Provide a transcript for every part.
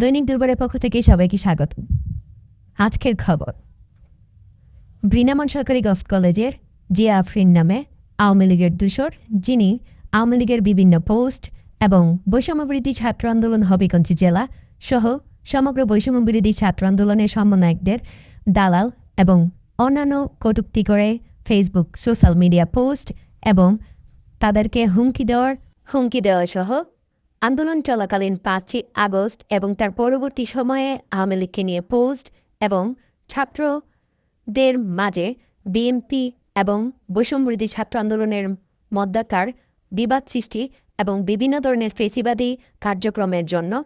দৈনিক দুর্বারের পক্ষ থেকে সবাইকে স্বাগত। আজকের খবর। বৃনামন সরকারি গভর্নমেন্ট কলেজের জিয়া আফরিন নামে আওয়ামী লীগের দূষর, যিনি আওয়ামী লীগের বিভিন্ন পোস্ট এবং বৈষম্যবিরোধী ছাত্র আন্দোলন হবিগঞ্জ জেলা সহ সমগ্র বৈষম্যবিরোধী ছাত্র আন্দোলনের সমন্বয়কদের দালাল এবং অন্যান্য কটূক্তি করে ফেসবুক, সোশ্যাল মিডিয়া পোস্ট এবং তাদেরকে হুমকি দেওয়ার হুমকি দেওয়া সহ আন্দোলন চলাকালীন পাঁচই আগস্ট এবং তার পরবর্তী সময়ে আওয়ামী লীগকে নিয়ে পোস্ট এবং ছাত্রদের মাঝে বিএনপি এবং বৈষম্যবিরোধী ছাত্র আন্দোলনের মধ্যাকার বিবাদ সৃষ্টি এবং বিভিন্ন ধরনের ফেসিবাদী কার্যক্রমের জন্য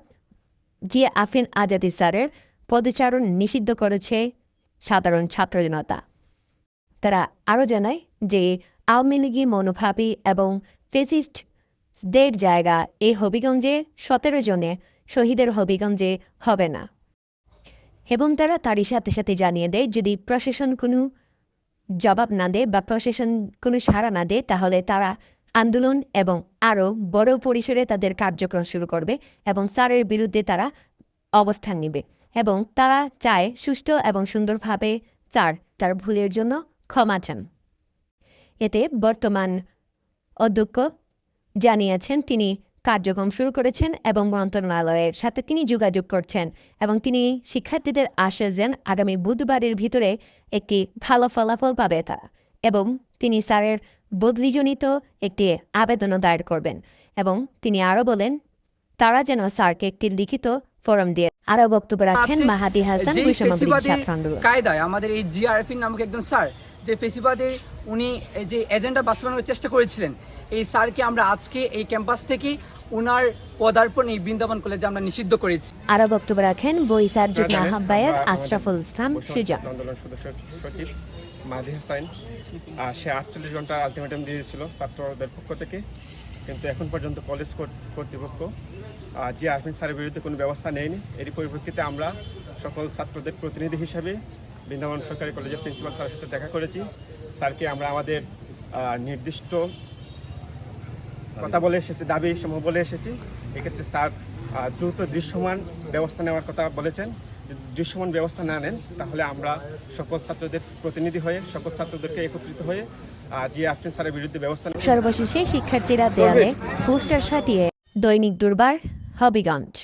জিয়া আফিন আজাদি স্যারের পদচারণ নিষিদ্ধ করেছে সাধারণ ছাত্র জনতা। তারা আরও জানায় যে আওয়ামী লীগী মনোভাবী এবং ফেসিস্টদের জায়গা এই হবিগঞ্জে সতেরো জনে শহীদের হবিগঞ্জে হবে না। এবং তারা তারই সাথে সাথে জানিয়ে দেয়, যদি প্রশাসন কোনো জবাব না দেয় বা প্রশাসন কোনো সাড়া না দেয়, তাহলে তারা আন্দোলন এবং আরও বড় পরিসরে তাদের কার্যক্রম শুরু করবে এবং স্যারের বিরুদ্ধে তারা অবস্থান নেবে। এবং তারা চায় সুষ্ঠু এবং সুন্দরভাবে স্যার তার ভুলের জন্য ক্ষমা চান। এতে বর্তমান অধ্যক্ষ জানিয়েছেন তিনি কার্যক্রম শুরু করেছেন এবং মন্ত্রণালয়ের সাথে তিনি যোগাযোগ করছেন এবং তিনি শিক্ষার্থীদের আশ্বাস দেন আগামী বুধবারের ভিতরে একটি ভালো ফলাফল পাবে তারা এবং তিনি স্যারের বদলিজনিত একটি আবেদনও দায়ের করবেন এবং তিনি আরও বলেন তারা যেন স্যারকে একটি লিখিত ফরম দিয়ে আরও বক্তব্য রাখেন মাহাদি হাসান কায়দায় আমাদের এই জিআরএফির নামক একজন স্যার যে ফেসিবাদের উনি এই যে এজেন্ডা বাস্তবায়নের চেষ্টা করেছিলেন এই স্যারকে আমরা আজকে এই ক্যাম্পাস থেকে উনার পদার্পণ এই বৃন্দাবন কলেজে আমরা নিষিদ্ধ করেছি। আরও বক্তব্য রাখেন বইসার যুগ্ম আহ্বায়ক আশরাফুল ইসলাম আন্দোলন সদস্য সচিব হাসাইন আর সে আটচল্লিশ ঘণ্টা আলটিমেটাম দিয়েছিল ছাত্রদের পক্ষ থেকে। কিন্তু এখন পর্যন্ত কলেজ কর্তৃপক্ষ জি আরফিন স্যারের বিরুদ্ধে কোনো ব্যবস্থা নেয়নি। এরই পরিপ্রেক্ষিতে আমরা সকল ছাত্রদের প্রতিনিধি হিসাবে বৃন্দাবন সরকারি কলেজের প্রিন্সিপাল স্যারের সাথে দেখা করেছি। স্যারকে আমরা আমাদের নির্দিষ্ট কথা বলে এসেছি দাবি সমূহ বলে এসেছি। এক্ষেত্রে স্যার দ্রুত দৃশ্যমান ব্যবস্থা নেওয়ার কথা বলেছেন। দৃশ্যমান ব্যবস্থা না নেন তাহলে আমরা সকল ছাত্রদের প্রতিনিধি হয়ে সকল ছাত্রদেরকে একত্রিত হয়ে আহ, জি আফরিন স্যারের বিরুদ্ধে ব্যবস্থা। সর্বশেষে শিক্ষার্থীরা দেয়ালে পোস্টার সাটিয়ে দৈনিক দুর্বার হবিগঞ্জ।